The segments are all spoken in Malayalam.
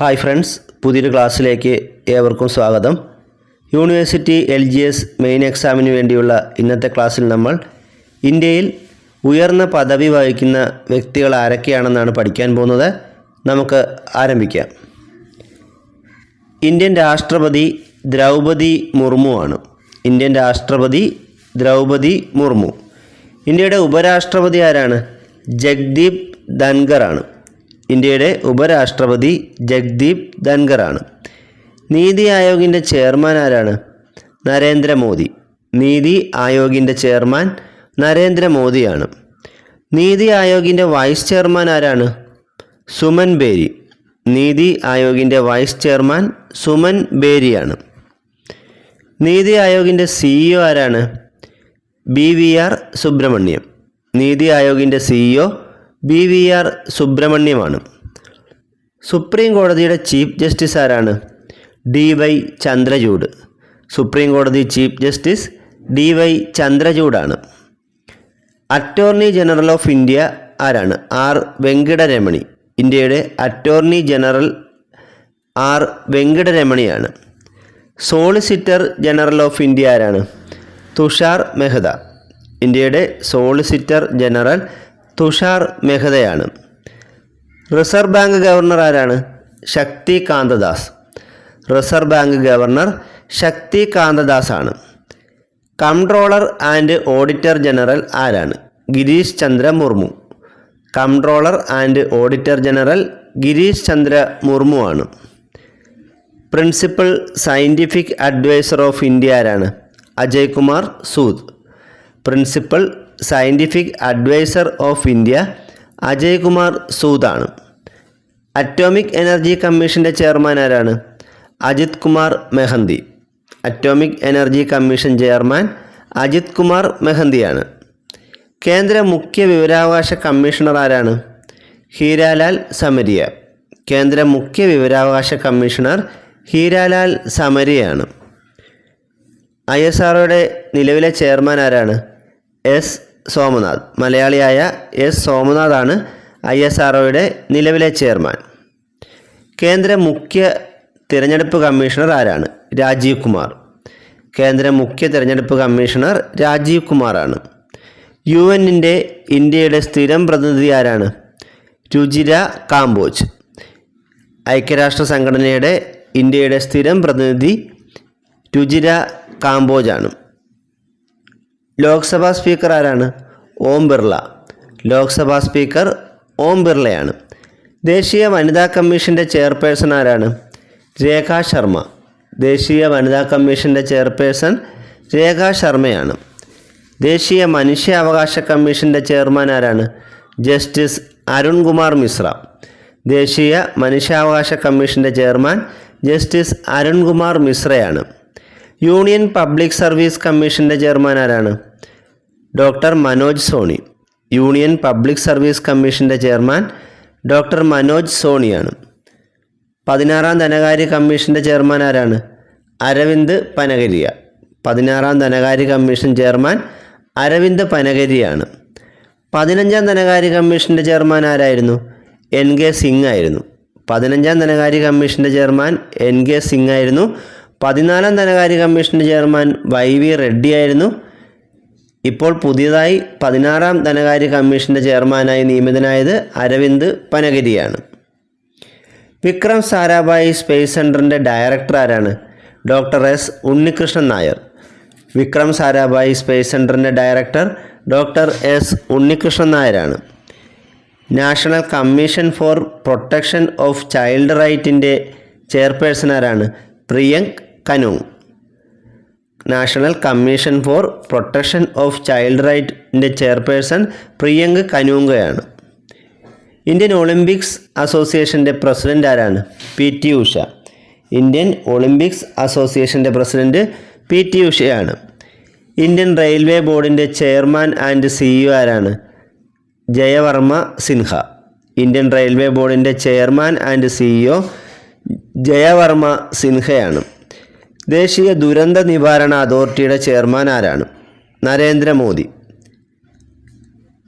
ഹായ് ഫ്രണ്ട്സ് പുതിയൊരു ക്ലാസ്സിലേക്ക് ഏവർക്കും സ്വാഗതം. University L G S main എക്സാമിന് വേണ്ടിയുള്ള ഇന്നത്തെ ക്ലാസ്സിൽ നമ്മൾ ഇന്ത്യയിൽ ഉയർന്ന പദവി വഹിക്കുന്ന വ്യക്തികൾ ആരൊക്കെയാണെന്നാണ് പഠിക്കാൻ പോകുന്നത്. നമുക്ക് ആരംഭിക്കാം. ഇന്ത്യൻ രാഷ്ട്രപതി ദ്രൗപതി മുർമു ആണ്. ഇന്ത്യൻ രാഷ്ട്രപതി ദ്രൗപതി മുർമു. ഇന്ത്യയുടെ ഉപരാഷ്ട്രപതി ആരാണ്? ജഗ്ദീപ് ധൻഖർ ആണ്. ഇന്ത്യയുടെ ഉപരാഷ്ട്രപതി ജഗ്ദീപ് ധൻഖറാണ്. നീതി ആയോഗിന്റെ ചെയർമാൻ ആരാണ്? നരേന്ദ്രമോദി. നീതി ആയോഗിന്റെ ചെയർമാൻ നരേന്ദ്രമോദിയാണ്. നീതി ആയോഗിന്റെ വൈസ് ചെയർമാൻ ആരാണ്? സുമൻ ബേരി. നീതി ആയോഗിന്റെ വൈസ് ചെയർമാൻ സുമൻ ബേരിയാണ്. നീതി ആയോഗിന്റെ സിഇഒ ആരാണ്? B V R Subrahmanyam. Niti ആയോഗിന്റെ സിഇഒ ബി വി ആർ സുബ്രഹ്മണ്യമാണ്. സുപ്രീം കോടതിയുടെ ചീഫ് ജസ്റ്റിസ് ആരാണ്? D Y Chandrachud. സുപ്രീം കോടതി ചീഫ് ജസ്റ്റിസ് ഡി വൈ ചന്ദ്രചൂഡാണ്. അറ്റോർണി ജനറൽ ഓഫ് ഇന്ത്യ ആരാണ്? ആർ വെങ്കിടരമണി. ഇന്ത്യയുടെ അറ്റോർണി ജനറൽ ആർ വെങ്കിടരമണിയാണ്. സോളിസിറ്റർ ജനറൽ ഓഫ് ഇന്ത്യ ആരാണ്? തുഷാർ മെഹ്ത. ഇന്ത്യയുടെ സോളിസിറ്റർ ജനറൽ തുഷാർ മെഹ്തയാണ് റിസർവ് ബാങ്ക് ഗവർണർ ആരാണ്? Shakti Kantadas reserve bank governor Shakti Kanta Das ആണ്. കംട്രോളർ ആൻഡ് ഓഡിറ്റർ ജനറൽ ആരാണ്? Girish Chandra Murmu. Comptroller and auditor general Girish Chandra Murmu ആണ്. Principal scientific adviser of India ആരാണ്? Ajay Kumar Sood. Principal scientific adviser of India Ajay Kumar സൂദാണ്. Atomic energy കമ്മീഷന്റെ ചെയർമാൻ ആരാണ്? Ajit Kumar Mohanty. Atomic energy commission chairman Ajit Kumar മെഹന്തിയാണ്. കേന്ദ്ര മുഖ്യ വിവരാവകാശ കമ്മീഷണർ ആരാണ്? ഹീരാലാൽ സമരിയ. കേന്ദ്ര മുഖ്യ വിവരാവകാശ കമ്മീഷണർ ഹീരാലാൽ സമരിയാണ്. ഐ എസ് ആർഒയുടെ നിലവിലെ ചെയർമാൻ ആരാണ്? എസ്. സോമനാഥ്. മലയാളിയായ എസ് സോമനാഥാണ് ഐ എസ് ആർഒയുടെ നിലവിലെ ചെയർമാൻ. കേന്ദ്ര മുഖ്യ തിരഞ്ഞെടുപ്പ് കമ്മീഷണർ ആരാണ്? രാജീവ് കുമാർ. കേന്ദ്ര മുഖ്യ തിരഞ്ഞെടുപ്പ് കമ്മീഷണർ രാജീവ് കുമാറാണ്. യു എന്നിന്റെ ഇന്ത്യയുടെ സ്ഥിരം പ്രതിനിധി ആരാണ്? രുചിര കാംബോജ്. ഐക്യരാഷ്ട്ര സംഘടനയുടെ ഇന്ത്യയുടെ സ്ഥിരം പ്രതിനിധി രുചിര കാംബോജാണ്. ലോക്സഭാ സ്പീക്കർ ആരാണ്? ഓം ബിർള. ലോക്സഭാ സ്പീക്കർ ഓം ബിർളയാണ്. ദേശീയ വനിതാ കമ്മീഷന്റെ ചെയർപേഴ്സൺ ആരാണ്? രേഖ ശർമ്മ. ദേശീയ വനിതാ കമ്മീഷന്റെ ചെയർപേഴ്സൺ രേഖ ശർമ്മയാണ്. ദേശീയ മനുഷ്യാവകാശ കമ്മീഷന്റെ ചെയർമാൻ ആരാണ്? ജസ്റ്റിസ് അരുൺകുമാർ മിശ്ര. ദേശീയ മനുഷ്യാവകാശ കമ്മീഷന്റെ ചെയർമാൻ ജസ്റ്റിസ് അരുൺകുമാർ മിശ്രയാണ്. യൂണിയൻ പബ്ലിക് സർവീസ് കമ്മീഷന്റെ ചെയർമാൻ ആരാണ്? Doctor Manoj Soni union public service കമ്മീഷന്റെ ചെയർമാൻ ഡോക്ടർ മനോജ് സോണിയാണ്. പതിനാറാം ധനകാര്യ കമ്മീഷന്റെ ചെയർമാൻ ആരാണ്? അരവിന്ദ് പനഗരിയ. പതിനാറാം ധനകാര്യ കമ്മീഷൻ ചെയർമാൻ അരവിന്ദ് പനഗരിയാണ്. പതിനഞ്ചാം ധനകാര്യ കമ്മീഷന്റെ ചെയർമാൻ ആരായിരുന്നു? എൻ കെ സിംഗ് ആയിരുന്നു. പതിനഞ്ചാം ധനകാര്യ കമ്മീഷന്റെ ചെയർമാൻ എൻ കെ സിംഗ് ആയിരുന്നു. പതിനാലാം ധനകാര്യ കമ്മീഷന്റെ ചെയർമാൻ വൈ വി റെഡ്ഡി ആയിരുന്നു. ഇപ്പോൾ പുതിയതായി പതിനാറാം ധനകാര്യ കമ്മീഷന്റെ ചെയർമാനായി നിയമിതനായത് അരവിന്ദ് പനഗരിയാണ്. വിക്രം സാരാഭായി സ്പേസ് സെന്ററിന്റെ ഡയറക്ടർ ആരാണ്? Doctor S Unnikrishnan Nair. Vikram Sarabhai space സെന്ററിന്റെ ഡയറക്ടർ ഡോക്ടർ എസ് ഉണ്ണികൃഷ്ണൻ നായരാണ്. National commission for protection of child റൈറ്റിന്റെ chairperson ആരാണ്? Priyank Kanoongo. National commission for protection of child റൈറ്റിന്റെ chairperson Priyank കനൂങ്കയാണ്. ഇന്ത്യൻ ഒളിമ്പിക്സ് അസോസിയേഷന്റെ പ്രസിഡന്റ് ആരാണ്? P T Usha. Indian Olympics അസോസിയേഷന്റെ പ്രസിഡന്റ് പി ടി ഉഷയാണ്. ഇന്ത്യൻ റെയിൽവേ ബോർഡിന്റെ ചെയർമാൻ ആൻഡ് സിഇഒ ആരാണ്? ജയവർമ്മ സിൻഹ. ഇന്ത്യൻ റെയിൽവേ ബോർഡിന്റെ ചെയർമാൻ ആൻഡ് സിഇഒ ജയവർമ്മ സിൻഹയാണ്. ദേശീയ ദുരന്ത നിവാരണ അതോറിറ്റിയുടെ ചെയർമാൻ ആരാണ്? നരേന്ദ്രമോദി.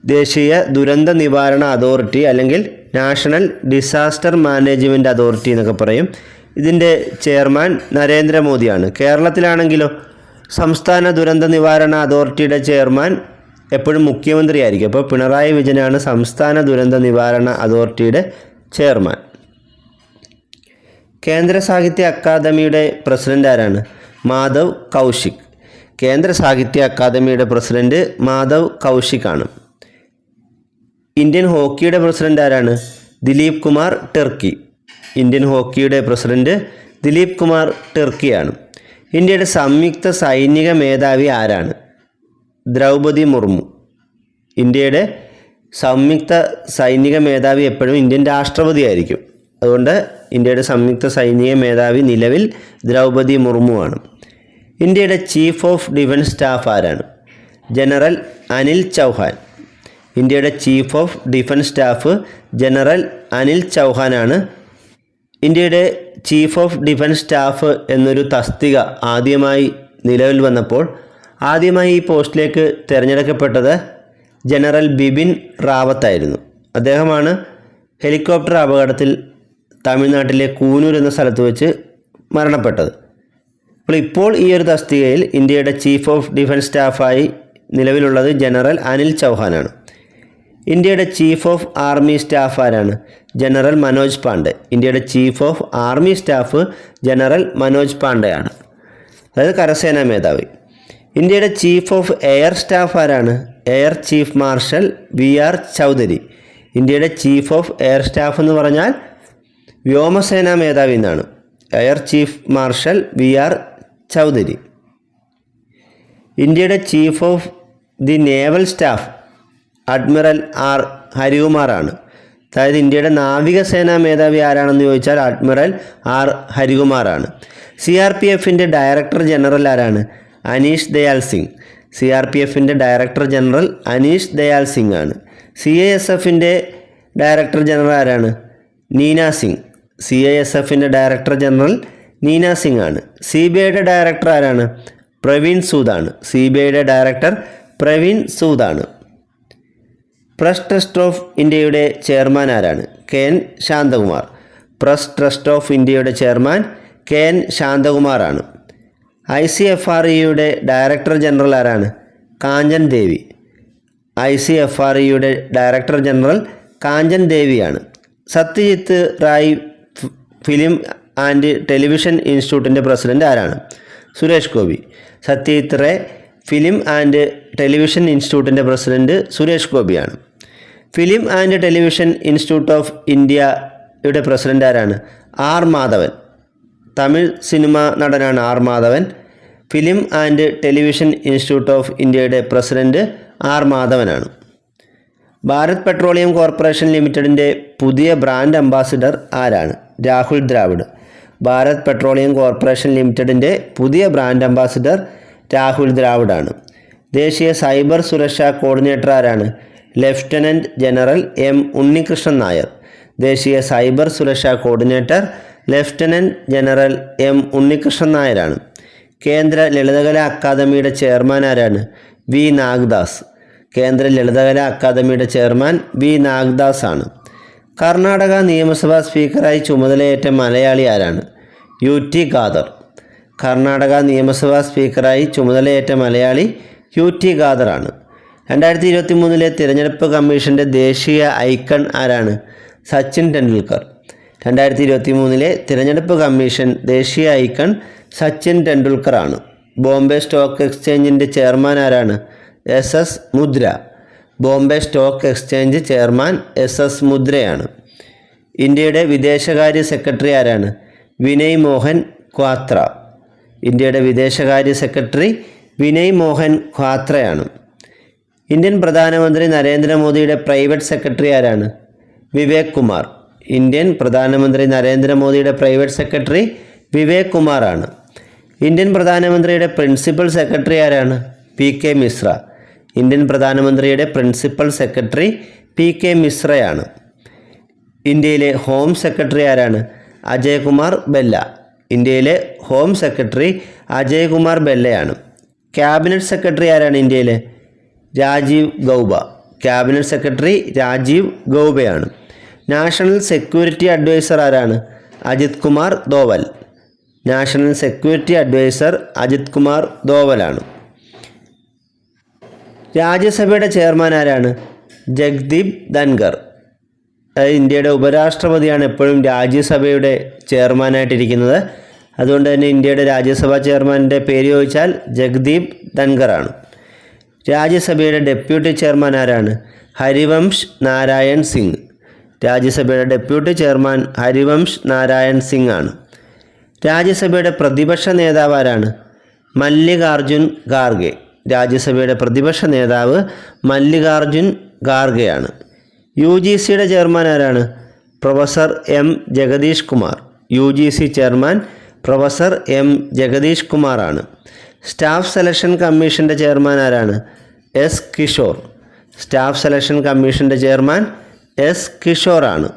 ദേശീയ ദുരന്ത നിവാരണ അതോറിറ്റി അല്ലെങ്കിൽ നാഷണൽ ഡിസാസ്റ്റർ മാനേജ്മെന്റ് അതോറിറ്റി എന്നൊക്കെ പറയും. ഇതിന്റെ ചെയർമാൻ നരേന്ദ്രമോദിയാണ്. കേരളത്തിലാണെങ്കിലോ സംസ്ഥാന ദുരന്ത നിവാരണ അതോറിറ്റിയുടെ ചെയർമാൻ എപ്പോഴും മുഖ്യമന്ത്രിയായിരിക്കും. അപ്പോൾ പിണറായി വിജയനാണ് സംസ്ഥാന ദുരന്ത നിവാരണ അതോറിറ്റിയുടെ ചെയർമാൻ. കേന്ദ്ര സാഹിത്യ അക്കാദമിയുടെ പ്രസിഡന്റ് ആരാണ്? മാധവ് കൗശിക്. കേന്ദ്ര സാഹിത്യ അക്കാദമിയുടെ പ്രസിഡന്റ് മാധവ് കൗശിക് ആണ് ഇന്ത്യൻ ഹോക്കിയുടെ പ്രസിഡന്റ് ആരാണ്? ദിലീപ് കുമാർ ടെർക്കി. ഇന്ത്യൻ ഹോക്കിയുടെ പ്രസിഡന്റ് ദിലീപ് കുമാർ ടെർക്കിയാണ്. ഇന്ത്യയുടെ സംയുക്ത സൈനിക മേധാവി ആരാണ്? ദ്രൗപതി മുർമു. ഇന്ത്യയുടെ സംയുക്ത സൈനിക മേധാവി എപ്പോഴും ഇന്ത്യൻ രാഷ്ട്രപതി ആയിരിക്കും അതുകൊണ്ട് ഇന്ത്യയുടെ സംയുക്ത സൈനിക മേധാവി നിലവിൽ ദ്രൗപതി മുർമു ആണ്. ഇന്ത്യയുടെ ചീഫ് ഓഫ് ഡിഫൻസ് സ്റ്റാഫ് ആരാണ്? ജനറൽ അനിൽ ചൗഹാൻ. ഇന്ത്യയുടെ chief of defence staff general Anil ചൗഹാനാണ് ഇന്ത്യയുടെ ചീഫ് ഓഫ് ഡിഫൻസ് സ്റ്റാഫ് എന്നൊരു തസ്തിക ആദ്യമായി നിലവിൽ വന്നപ്പോൾ ആദ്യമായി ഈ പോസ്റ്റിലേക്ക് തിരഞ്ഞെടുക്കപ്പെട്ടത് ജനറൽ ബിപിൻ റാവത്തായിരുന്നു അദ്ദേഹമാണ് ഹെലികോപ്റ്റർ അപകടത്തിൽ തമിഴ്നാട്ടിലെ കൂനൂർ എന്ന സ്ഥലത്ത് വെച്ച് മരണപ്പെട്ടത്. അപ്പോൾ ഇപ്പോൾ ഈ ഒരു തസ്തികയിൽ ഇന്ത്യയുടെ ചീഫ് ഓഫ് ഡിഫൻസ് സ്റ്റാഫായി നിലവിലുള്ളത് ജനറൽ അനിൽ ചൗഹാനാണ്. ഇന്ത്യയുടെ ചീഫ് ഓഫ് ആർമി സ്റ്റാഫ് ആരാണ്? ജനറൽ മനോജ് പാണ്ഡെ. ഇന്ത്യയുടെ chief of army staff general Manoj പാണ്ഡെയാണ്. അതായത് കരസേനാ മേധാവി. ഇന്ത്യയുടെ ചീഫ് ഓഫ് എയർ സ്റ്റാഫ് ആരാണ്? Air chief marshal V R Chaudhari. ഇന്ത്യയുടെ ചീഫ് ഓഫ് എയർ സ്റ്റാഫ് എന്ന് പറഞ്ഞാൽ വ്യോമസേനാ മേധാവി എന്നാണ്. Air chief marshal V R Chaudhari. ഇന്ത്യയുടെ chief of the naval staff admiral R ഹരികുമാറാണ്. അതായത് ഇന്ത്യയുടെ നാവികസേനാ മേധാവി ആരാണെന്ന് ചോദിച്ചാൽ അഡ്മിറൽ ആർ ഹരികുമാറാണ്. സി ആർ പി എഫിന്റെ ഡയറക്ടർ ജനറൽ ആരാണ്? Anish Dayal Singh. C R P എഫിന്റെ ഡയറക്ടർ ജനറൽ അനീഷ് ദയാൽ സിംഗ് ആണ്. സി എ എസ് എഫിന്റെ ഡയറക്ടർ ജനറൽ ആരാണ്? Neena Singh. C I S എഫിന്റെ ഡയറക്ടർ ജനറൽ നീന സിംഗ് ആണ് സി ബി ഐയുടെ ഡയറക്ടർ ആരാണ്? പ്രവീൺ സൂദാണ്. സി ബി ഐയുടെ ഡയറക്ടർ പ്രവീൺ സൂദാണ്. പ്രസ് ട്രസ്റ്റ് ഓഫ് ഇന്ത്യയുടെ ചെയർമാൻ ആരാണ്? K N Shantakumar. Press trust of ഇന്ത്യയുടെ ചെയർമാൻ കെ എൻ ശാന്തകുമാറാണ്. ഐ സി എഫ് ആർ ഇയുടെ ഡയറക്ടർ ജനറൽ ആരാണ്? Kanchan Devi. I C F R ഇയുടെ ഡയറക്ടർ ജനറൽ കാഞ്ചൻ ദേവിയാണ്. Satyajit Ray film and television ഇൻസ്റ്റിറ്റ്യൂട്ടിന്റെ പ്രസിഡന്റ് ആരാണ്? Suresh Gopi. Satyajit Ray film and television ഇൻസ്റ്റിറ്റ്യൂട്ടിന്റെ president Suresh ഗോപിയാണ്. Film and television institute of ഇന്ത്യയുടെ പ്രസിഡന്റ് ആരാണ്? ആർ മാധവൻ. തമിഴ് സിനിമ നടനാണ് R Madhavan. Film and television institute of ഇന്ത്യയുടെ പ്രസിഡന്റ് ആർ മാധവനാണ്. ഭാരത് പെട്രോളിയം കോർപ്പറേഷൻ ലിമിറ്റഡിന്റെ പുതിയ ബ്രാൻഡ് അംബാസിഡർ ആരാണ്? രാഹുൽ ദ്രാവിഡ്. ഭാരത് പെട്രോളിയം കോർപ്പറേഷൻ ലിമിറ്റഡിന്റെ പുതിയ ബ്രാൻഡ് അംബാസിഡർ രാഹുൽ ദ്രാവിഡാണ്. ദേശീയ സൈബർ സുരക്ഷാ കോർഡിനേറ്റർ ആരാണ് lieutenant general M Unnikrishnan Nair. ദേശീയ സൈബർ സുരക്ഷാ coordinator lieutenant general M Unnikrishnan നായരാണ്. കേന്ദ്ര ലളിതകല അക്കാദമിയുടെ ചെയർമാൻ ആരാണ് വി നാഗ്ദാസ്. കേന്ദ്ര ലളിതകല അക്കാദമിയുടെ ചെയർമാൻ വി നാഗ്ദാസ് ആണ് കർണാടക നിയമസഭാ സ്പീക്കറായി ചുമതലയേറ്റ മലയാളി ആരാണ്? U T Khader. കർണാടക നിയമസഭാ സ്പീക്കറായി ചുമതലയേറ്റ മലയാളി യു ടി ഖാദറാണ് രണ്ടായിരത്തി ഇരുപത്തി മൂന്നിലെ തിരഞ്ഞെടുപ്പ് കമ്മീഷന്റെ ദേശീയ ഐക്കൺ ആരാണ്? സച്ചിൻ ടെണ്ടുൽക്കർ. രണ്ടായിരത്തി ഇരുപത്തി മൂന്നിലെ തിരഞ്ഞെടുപ്പ് കമ്മീഷൻ ദേശീയ ഐക്കൺ സച്ചിൻ ടെണ്ടുൽക്കറാണ് ബോംബെ സ്റ്റോക്ക് എക്സ്ചേഞ്ചിന്റെ ചെയർമാൻ ആരാണ്? S S Mudra. Bombay stock exchange chairman S S മുദ്രയാണ്. ഇന്ത്യയുടെ വിദേശകാര്യ സെക്രട്ടറി ആരാണ്? വിനയ് മോഹൻ ക്വാത്ര ഇന്ത്യയുടെ വിദേശകാര്യ സെക്രട്ടറി വിനയ് മോഹൻ ക്വാത്രയാണ് ഇന്ത്യൻ പ്രധാനമന്ത്രി നരേന്ദ്രമോദിയുടെ പ്രൈവറ്റ് സെക്രട്ടറി ആരാണ്? വിവേക് കുമാർ. ഇന്ത്യൻ പ്രധാനമന്ത്രി നരേന്ദ്രമോദിയുടെ പ്രൈവറ്റ് സെക്രട്ടറി വിവേക് കുമാറാണ്. ഇന്ത്യൻ പ്രധാനമന്ത്രിയുടെ പ്രിൻസിപ്പൽ സെക്രട്ടറി ആരാണ്? P K Mishra. ഇന്ത്യൻ പ്രധാനമന്ത്രിയുടെ പ്രിൻസിപ്പൽ സെക്രട്ടറി പി കെ മിശ്രയാണ്. ഇന്ത്യയിലെ ഹോം സെക്രട്ടറി ആരാണ്? അജയ്കുമാർ ബെല്ല. ഇന്ത്യയിലെ ഹോം സെക്രട്ടറി അജയ്കുമാർ ബെല്ലയാണ്. ക്യാബിനറ്റ് സെക്രട്ടറി ആരാണ് ഇന്ത്യയിലെ? രാജീവ് ഗൗബ. ക്യാബിനറ്റ് സെക്രട്ടറി രാജീവ് ഗൗബയാണ്. നാഷണൽ സെക്യൂരിറ്റി അഡ്വൈസർ ആരാണ്? Ajit Kumar Doval national security adviser Ajit Kumar ദോവലാണ് രാജ്യസഭയുടെ ചെയർമാൻ ആരാണ്? ജഗ്ദീപ് ധൻഖർ. ഇന്ത്യയുടെ ഉപരാഷ്ട്രപതിയാണ് എപ്പോഴും രാജ്യസഭയുടെ ചെയർമാനായിട്ടിരിക്കുന്നത്. അതുകൊണ്ട് തന്നെ ഇന്ത്യയുടെ രാജ്യസഭാ ചെയർമാന്റെ പേര് ചോദിച്ചാൽ ജഗ്ദീപ് ധൻഖറാണ്. രാജ്യസഭയുടെ ഡെപ്യൂട്ടി ചെയർമാൻ ആരാണ്? ഹരിവംശ് നാരായൺ സിംഗ്. രാജ്യസഭയുടെ ഡെപ്യൂട്ടി ചെയർമാൻ ഹരിവംശ് നാരായൺ സിംഗ് ആണ്. രാജ്യസഭയുടെ പ്രതിപക്ഷ നേതാവ് ആരാണ്? മല്ലികാർജുൻ ഖാർഗെ. രാജ്യസഭയുടെ പ്രതിപക്ഷ നേതാവ് മല്ലികാർജുൻ ഖാർഗെയാണ്. യു ജി സിയുടെ ചെയർമാൻ ആരാണ്? Professor M Jagadesh Kumar. U G C chairman professor M Jagadesh കുമാറാണ്. സ്റ്റാഫ് സെലക്ഷൻ കമ്മീഷന്റെ ചെയർമാൻ ആരാണ്? എസ് കിഷോർ. സ്റ്റാഫ് സെലക്ഷൻ കമ്മീഷന്റെ ചെയർമാൻ എസ് കിഷോറാണ്.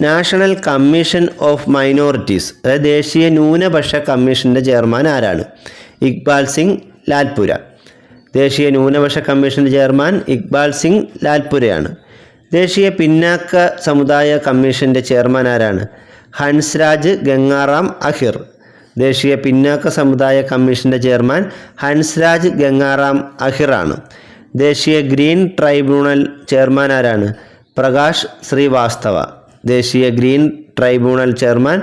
നാഷണൽ കമ്മീഷൻ ഓഫ് മൈനോറിറ്റീസ് അതായത് ദേശീയ ന്യൂനപക്ഷ കമ്മീഷന്റെ ചെയർമാൻ ആരാണ്? ഇക്ബാൽ സിംഗ് ലാൽപുര. ദേശീയ ന്യൂനപക്ഷ കമ്മീഷൻ ചെയർമാൻ ഇക്ബാൽ സിംഗ് ലാൽപുരയാണ്. ദേശീയ പിന്നാക്ക സമുദായ കമ്മീഷന്റെ ചെയർമാൻ ആരാണ്? ഹൻസ്രാജ് ഗംഗാറാം അഹിർ. ദേശീയ പിന്നാക്ക സമുദായ കമ്മീഷന്റെ ചെയർമാൻ ഹൻസ്രാജ് ഗംഗാറാം അഹിറാണ്. ദേശീയ ഗ്രീൻ ട്രൈബ്യൂണൽ ചെയർമാൻ ആരാണ്? പ്രകാശ് ശ്രീവാസ്തവ. ദേശീയ ഗ്രീൻ ട്രൈബ്യൂണൽ ചെയർമാൻ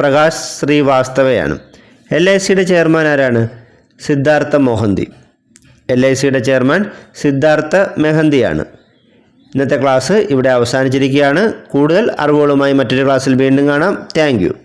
പ്രകാശ് ശ്രീവാസ്തവയാണ്. എൽ ഐ സിയുടെ ചെയർമാൻ ആരാണ്? സിദ്ധാർത്ഥ മോഹന്തി എൽ ഐ സിയുടെ ചെയർമാൻ സിദ്ധാർത്ഥ മെഹന്തിയാണ്. ഇന്നത്തെ ക്ലാസ് ഇവിടെ അവസാനിച്ചിരിക്കുകയാണ്. കൂടുതൽ അറിവുകളുമായി മറ്റൊരു ക്ലാസ്സിൽ വീണ്ടും കാണാം. താങ്ക്